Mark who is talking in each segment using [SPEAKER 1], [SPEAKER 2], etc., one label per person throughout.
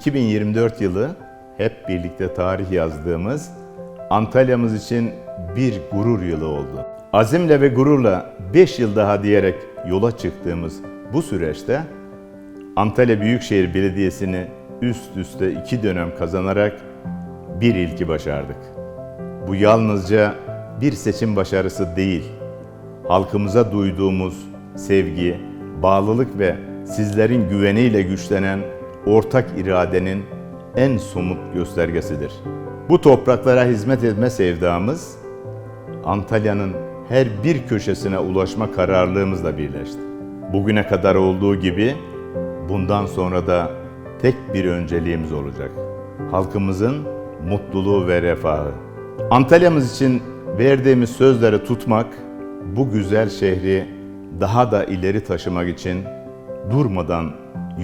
[SPEAKER 1] 2024 yılı hep birlikte tarih yazdığımız Antalya'mız için bir gurur yılı oldu. Azimle ve gururla 5 yıl daha diyerek yola çıktığımız bu süreçte Antalya Büyükşehir Belediyesi'ni üst üste iki dönem kazanarak bir ilki başardık. Bu yalnızca bir seçim başarısı değil, halkımıza duyduğumuz sevgi, bağlılık ve sizlerin güveniyle güçlenen ortak iradenin en somut göstergesidir. Bu topraklara hizmet etme sevdamız Antalya'nın her bir köşesine ulaşma kararlılığımızla birleşti. Bugüne kadar olduğu gibi bundan sonra da tek bir önceliğimiz olacak. Halkımızın mutluluğu ve refahı. Antalya'mız için verdiğimiz sözleri tutmak, bu güzel şehri daha da ileri taşımak için durmadan,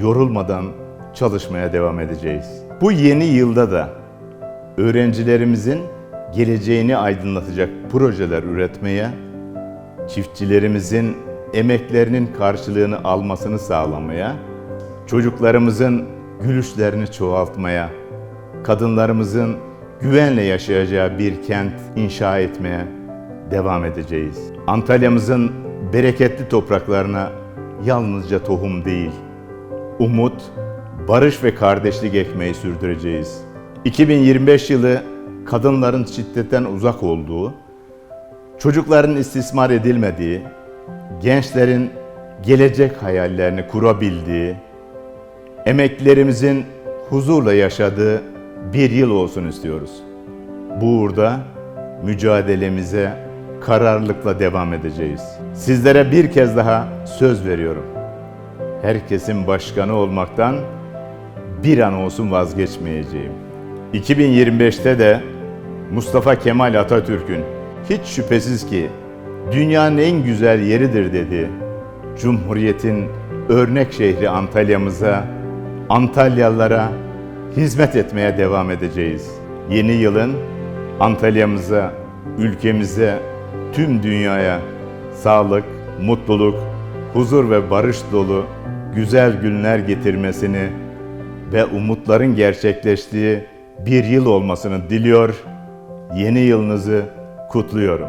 [SPEAKER 1] yorulmadan çalışmaya devam edeceğiz. Bu yeni yılda da öğrencilerimizin geleceğini aydınlatacak projeler üretmeye, çiftçilerimizin emeklerinin karşılığını almasını sağlamaya, çocuklarımızın gülüşlerini çoğaltmaya, kadınlarımızın güvenle yaşayacağı bir kent inşa etmeye devam edeceğiz. Antalya'mızın bereketli topraklarına yalnızca tohum değil, umut, barış ve kardeşlik ekmeği sürdüreceğiz. 2025 yılı kadınların şiddetten uzak olduğu, çocukların istismar edilmediği, gençlerin gelecek hayallerini kurabildiği, emeklerimizin huzurla yaşadığı bir yıl olsun istiyoruz. Bu uğurda mücadelemize kararlılıkla devam edeceğiz. Sizlere bir kez daha söz veriyorum. Herkesin başkanı olmaktan bir an olsun vazgeçmeyeceğim. 2025'te de Mustafa Kemal Atatürk'ün hiç şüphesiz ki dünyanın en güzel yeridir dedi. Cumhuriyetin örnek şehri Antalya'mıza, Antalyalılara hizmet etmeye devam edeceğiz. Yeni yılın Antalya'mıza, ülkemize, tüm dünyaya sağlık, mutluluk, huzur ve barış dolu güzel günler getirmesini ve umutların gerçekleştiği bir yıl olmasını diliyor. Yeni yılınızı kutluyorum.